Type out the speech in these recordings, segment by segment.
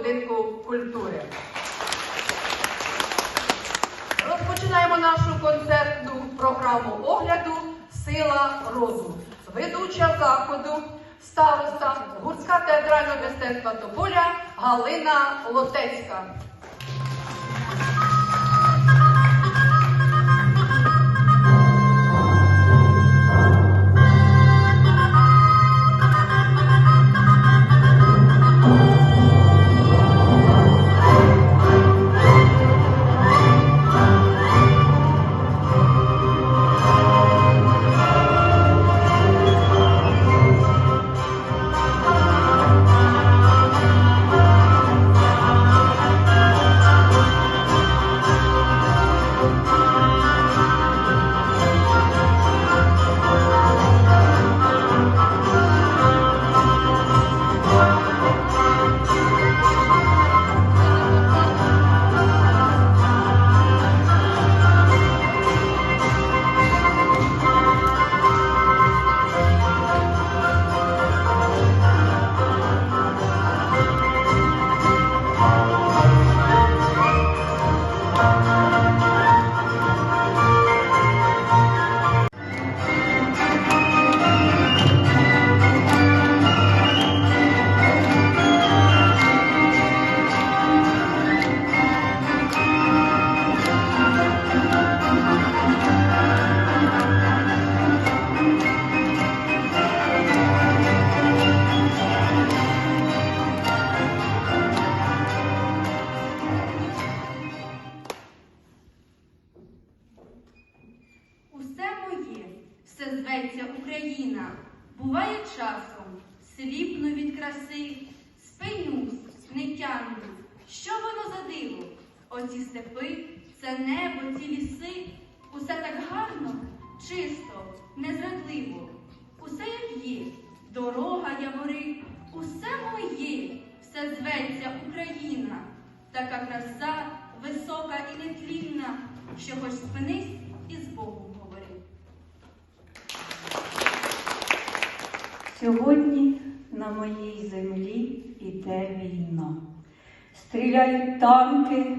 будинку культури. Розпочинаємо нашу концертну програму огляду Сила Розу. Ведуча заходу, староста гурська театрального мистецтва Тополя Галина Лотецька. Оці степи, це небо, ці ліси. Усе так гарно, чисто, незрадливо. Усе як є, дорога явори, усе моє, все зветься Україна. Така краса висока і нетлінна, що хоч спинись і з Богом говори. Сьогодні на моїй землі іде війна. Стріляють танки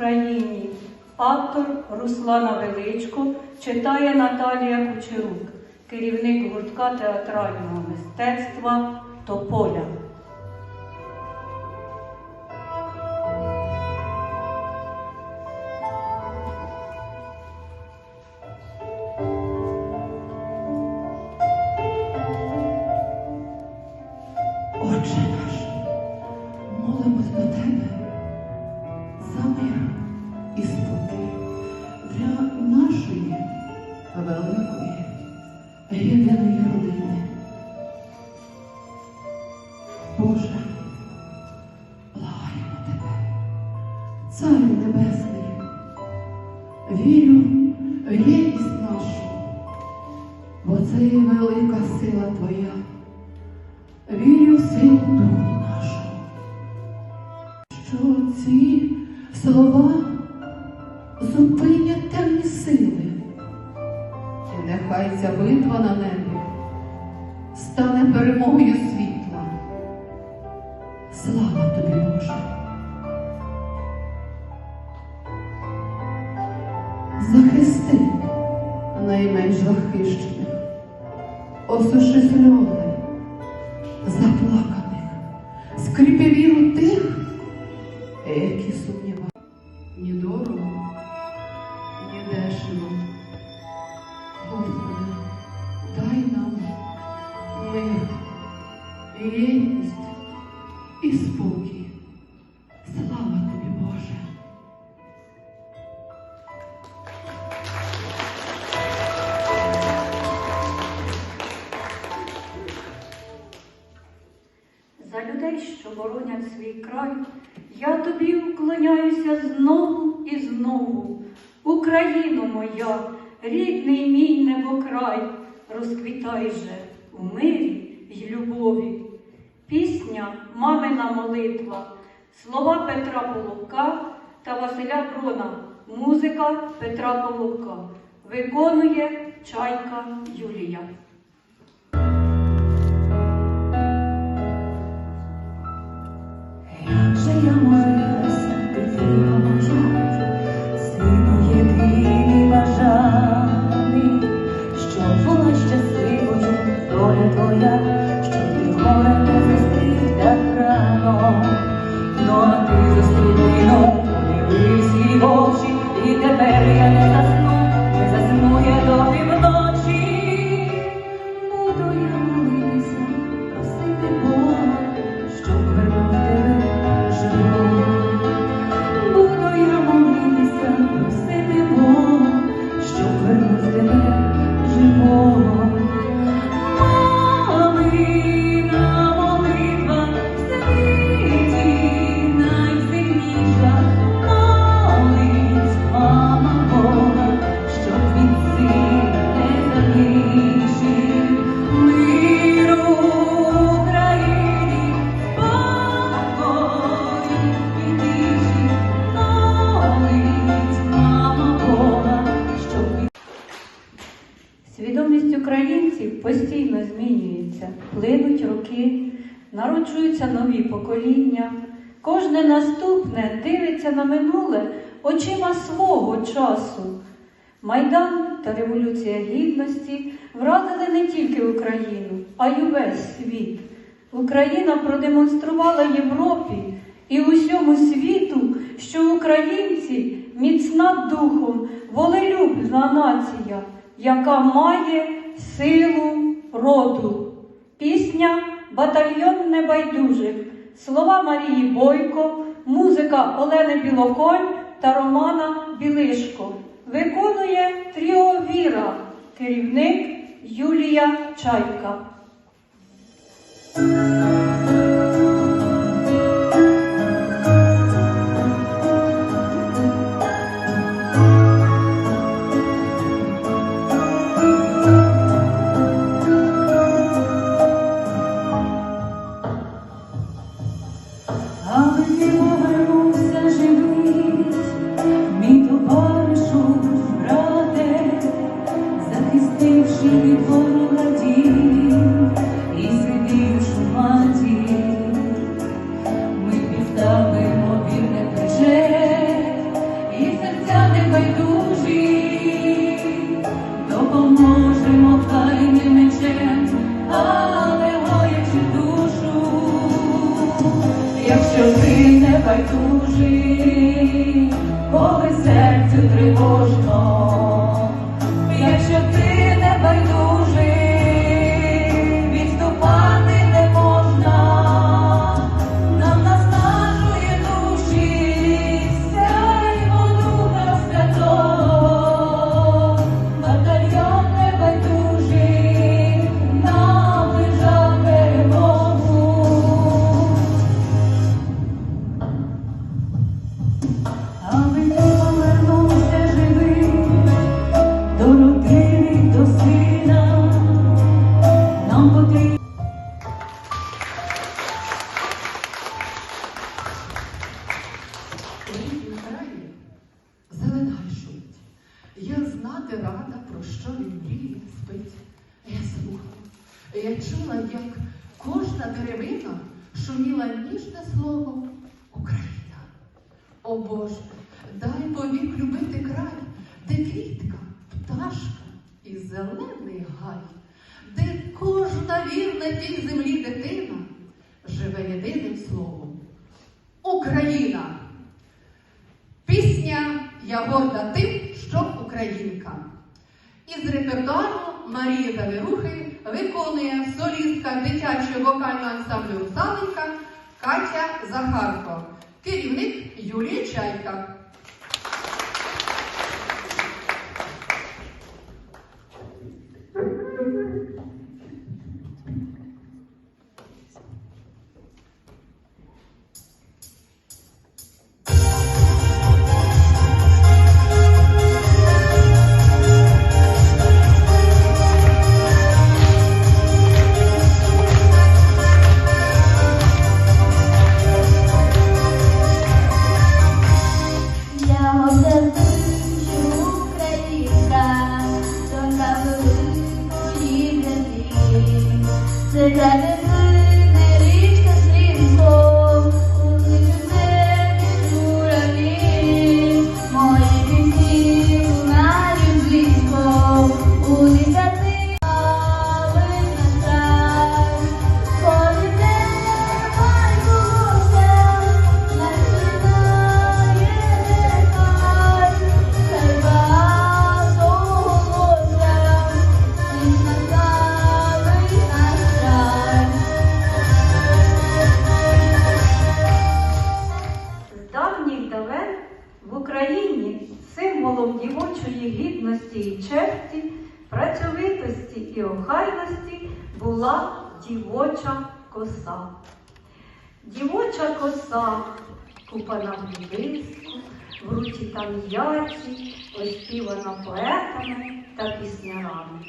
Україні. Автор Руслана Величко читає Наталія Кучерук, керівник гуртка театрального мистецтва Тополя. Боже, благаємо Тебе, Царю Небесний, вірю в єдність нашу, бо це є велика сила Твоя. Вірю в силу Духу і спокій. Слава тобі, Боже! За людей, що боронять свій край, я тобі уклоняюся знову і знову. Україно моя, рідний мій небокрай, розквітай же у мирі й любові. Пісня Мамина молитва, слова Петра Полубка та Василя Брона, музика Петра Полубка. Виконує чайка Юлія. Як же я молилася, народжуються нові покоління. Кожне наступне дивиться на минуле очима свого часу. Майдан та Революція Гідності вразили не тільки Україну, а й увесь світ. Україна продемонструвала Європі і усьому світу, що українці міцна духом, волелюбна нація, яка має силу роду. Пісня Батальйон небайдужих, слова Марії Бойко, музика Олени Білоконь та Романа Білишко. Виконує Тріо Віра, керівник Юлія Чайка. Тривожно, шуміла ніжне слово Україна. О Боже, дай повік любити край, де квітка, пташка і зелений гай, де кожна вірна тій землі дитина живе єдиним словом. Україна! Пісня Я горда тим, що українка. Із репертуару Марії Завірухи виконує солістка дитячого вокального ансамблю Русаленька Катя Захарко, керівник Юлія Чайка. Символом дівочої гідності і честі, працьовитості і охайності була дівоча коса. Дівоча коса, купана в блиску, в руці там'яці, оспівана поетами та піснярами.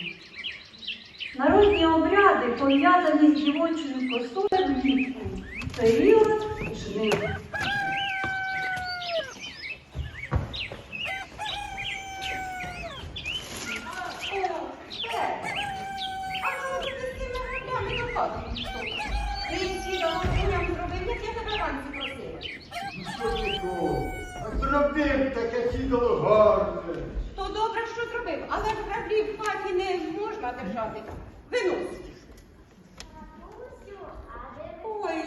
Народні обряди пов'язані з дівочою косою влітку, період жнив. Зробив гарне. То добре, що зробив, але ж граблі в хаті не можна держати. Виносить. Ой,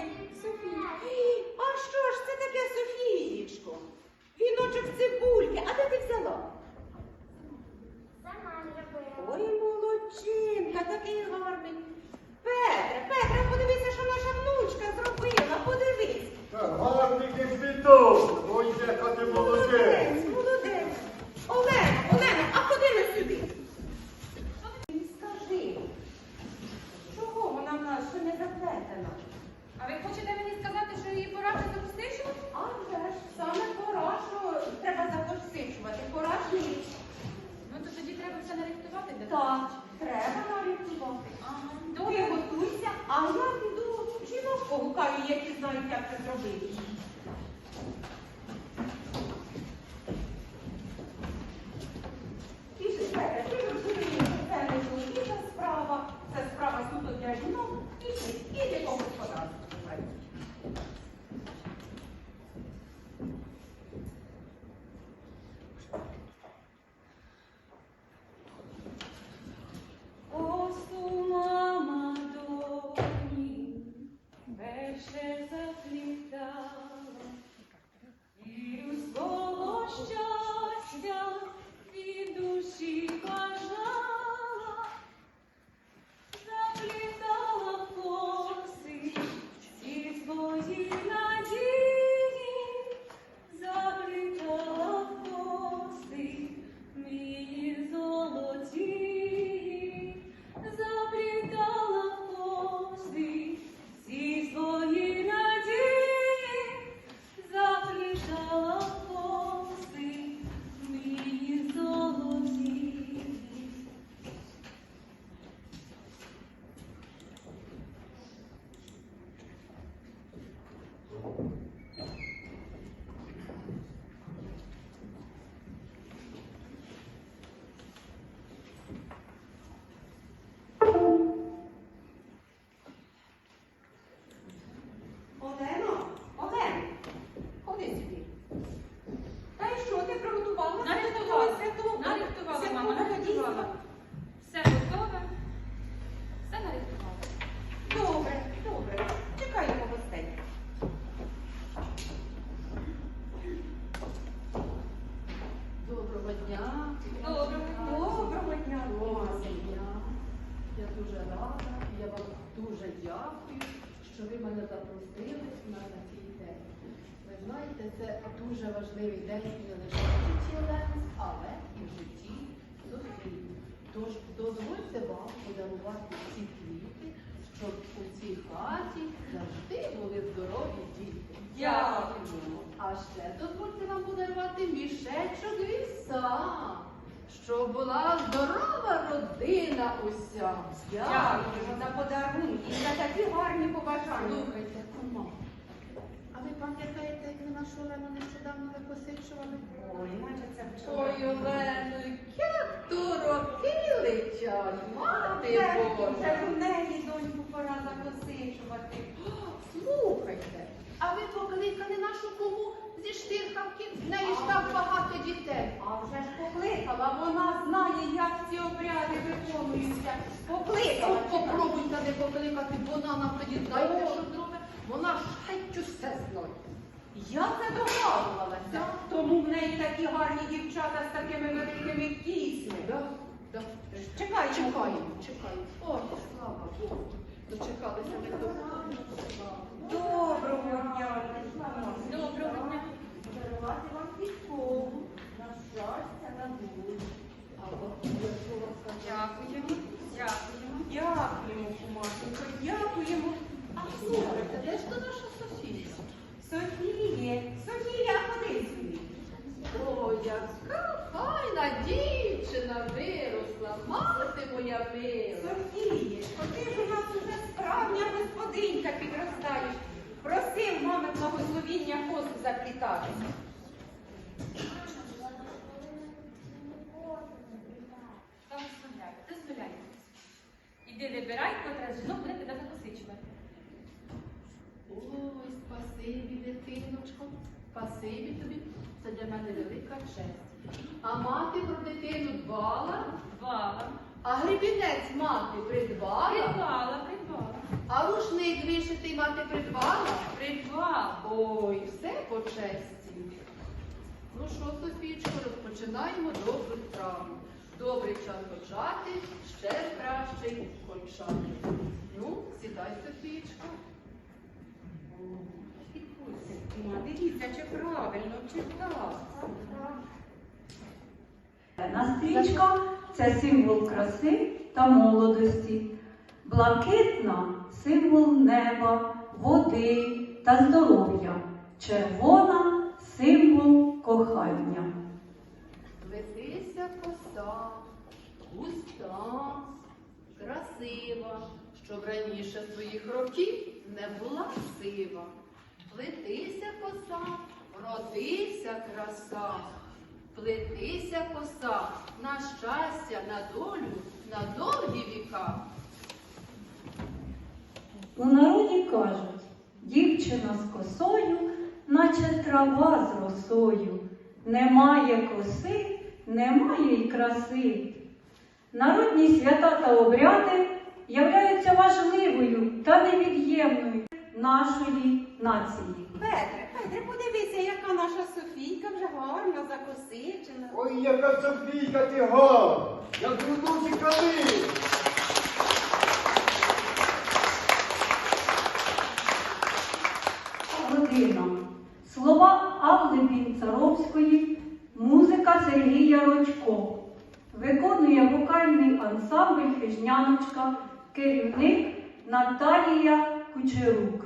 знаєте, це дуже важливий день не лише в житті Оленс, але і в житті Софії. Тож дозвольте вам подарувати ці квіти, щоб у цій хаті завжди були здорові діти. Дякуємо. А ще дозвольте вам подарувати мішечок віса, щоб була здорова родина уся. Дякуємо за подарунки і за такі гарні побажання. Слухайте, пам'ятаєте, як ви нашу Олену нещодавно ви посичували? Ой, наче це вчора. Ой, Олену, як то роки летять, мати Вже Божа. у неї доньку пора закосичувати. Слухайте, а ви покликали нашу кому зі штирхавки? В неї ж так багато дітей. А вже ж покликала, вона знає, як ці обряди виконуються. Покликала. Попробуйте не покликати, вона нам тоді знаєте, що зробить? Вона ж геть усе знає. Я це догадувалася. Тому в неї такі гарні дівчата з такими великими кісьми. Да, да. Чекаємо. Чекаємо, чекаємо. Ой, слава Богу. Дочекалися ми до Доброго дня. Доброго дня. Подарувати вам підкову. На щастя, на вас Дякуємо, дякуємо, дякуємо, кумашенько, дякуємо. Слухайте, де ж то наша Софія? Софіє, Софія, ходи сюди. О, яка файна дівчина виросла, мати моя мила. Софіє, ти ж у нас уже справжня господинька підростаєш. Просив мами благословіння косу заплітати. Та дозволяй, дозволяй. Іди вибирай, котра жінок буде тебе закосичувати. Спасибі, дитиночко, спасибі тобі. Це для мене велика честь. А мати про дитину дбала, Дбала. а гребінець мати придбала, Придбала, придбала. а рушник вишитий мати придбала. Придбала. Ой, все по честі. Ну що, Софічко, розпочинаємо добру справу. Добрий час почати, ще кращий кончати. Ну, сідай, Софічко. Дивіться, чи правильно, чи так. На стрічка це символ краси та молодості. Блакитна символ неба, води та здоров'я. Червона символ кохання. Плетися коса, густа, красива, щоб раніше своїх років не була сива. Плетися коса, родися краса, плетися коса на щастя, на долю, на довгі віка. У народі кажуть, дівчина з косою, наче трава з росою. Немає коси, немає й краси. Народні свята та обряди являються важливою та невід'ємною нашої нації. Петре, Петре, подивися, яка наша Софійка вже гарно закосичена. Ой, яка Софійка ти гарна, як грудучі калини. Родина. Слова Алли Бінцаровської, музика Сергія Рочко. Виконує вокальний ансамбль Хижняночка, керівник Наталія Кучерук.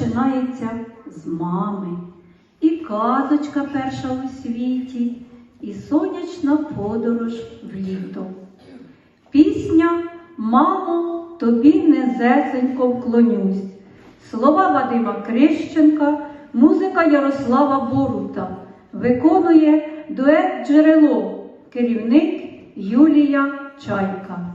Починається з мами. І казочка перша у світі, і сонячна подорож в літо. Пісня Мамо, тобі незесенько вклонюсь. Слова Вадима Крищенка, музика Ярослава Борута. Виконує дует джерело, керівник Юлія Чайка.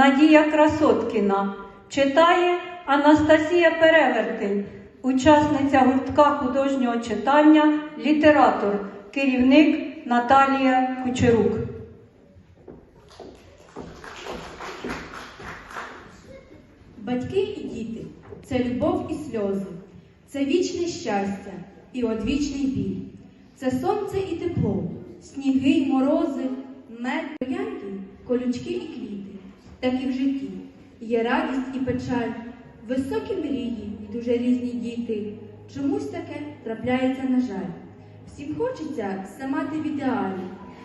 Надія Красоткіна читає Анастасія Перевертень, учасниця гуртка художнього читання, літератор, керівник Наталія Кучерук. Батьки і діти це любов і сльози, це вічне щастя і одвічний біль. Це сонце і тепло, сніги й морози, мед, троянди, колючки і квіти. Так і в житті є радість і печаль, високі мрії і дуже різні діти. Чомусь таке трапляється, на жаль. Всім хочеться все мати в ідеалі,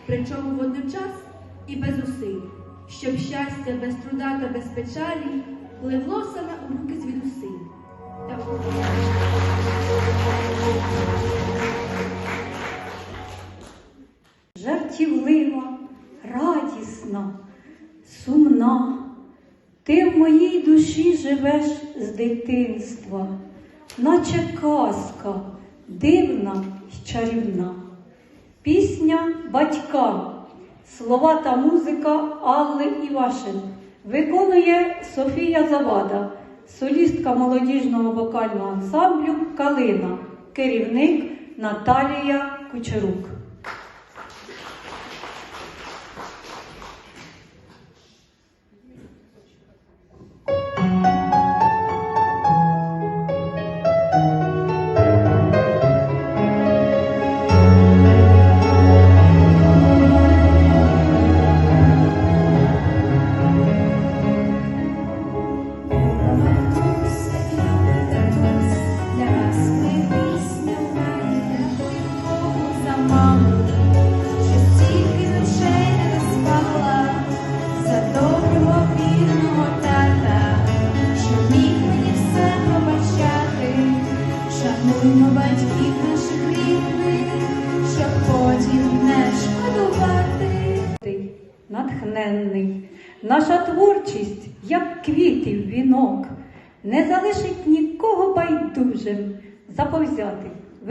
причому водночас і без зусиль, щоб щастя без труда та без печалі пливло саме у руки звідусиль. Та жартівлива, радісна, сумна. Ти в моїй душі живеш з дитинства, наче казка, дивна й чарівна. Пісня батькам, слова та музика Алли Івашин. Виконує Софія Завада, солістка молодіжного вокального ансамблю Калина, керівник Наталія Кучерук.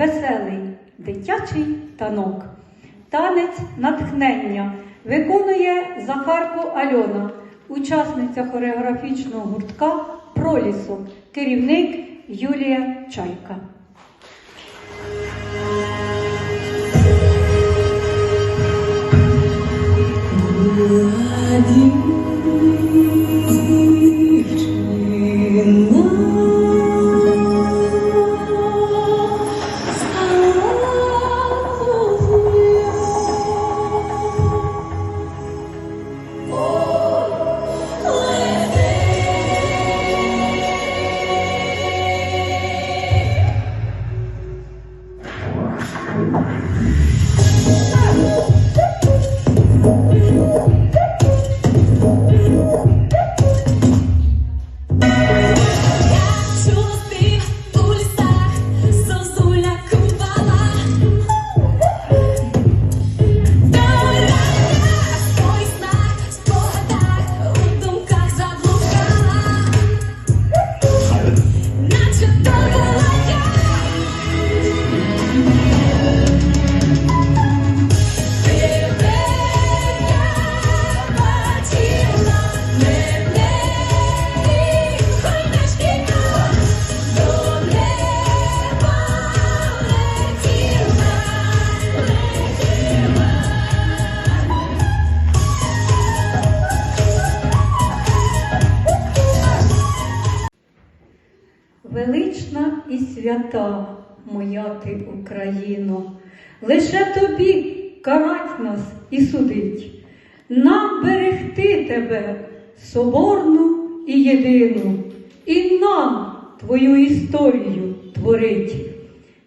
Веселий, дитячий танок. Танець натхнення виконує Захарко Альона, учасниця хореографічного гуртка Пролісок, керівник Юлія Чайка. Лише тобі карать нас і судить, нам берегти тебе, соборну і єдину, і нам твою історію творить.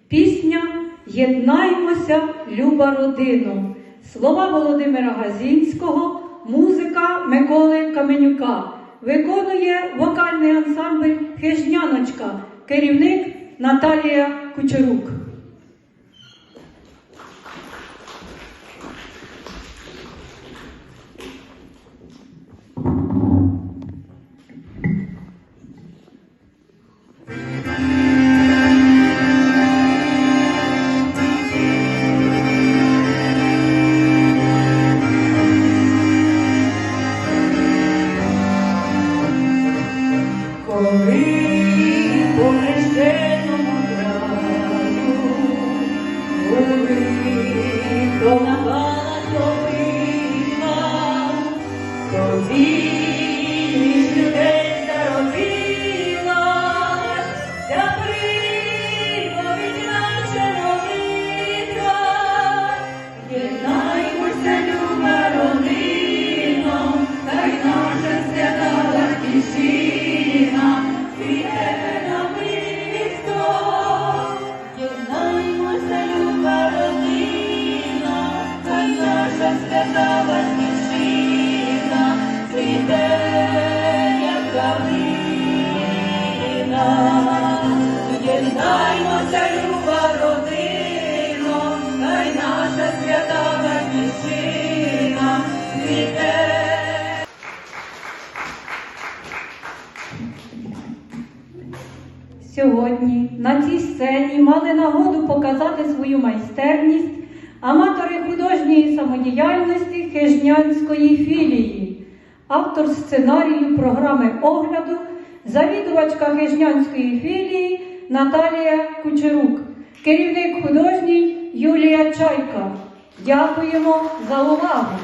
Пісня Єднаймося, люба родино. Слова Володимира Газінського, музика Миколи Каменюка. Виконує вокальний ансамбль Хижняночка, керівник Наталія Кучерук. Хижнянської філії Наталія Кучерук, керівник художній Юлія Чайка. Дякуємо за увагу!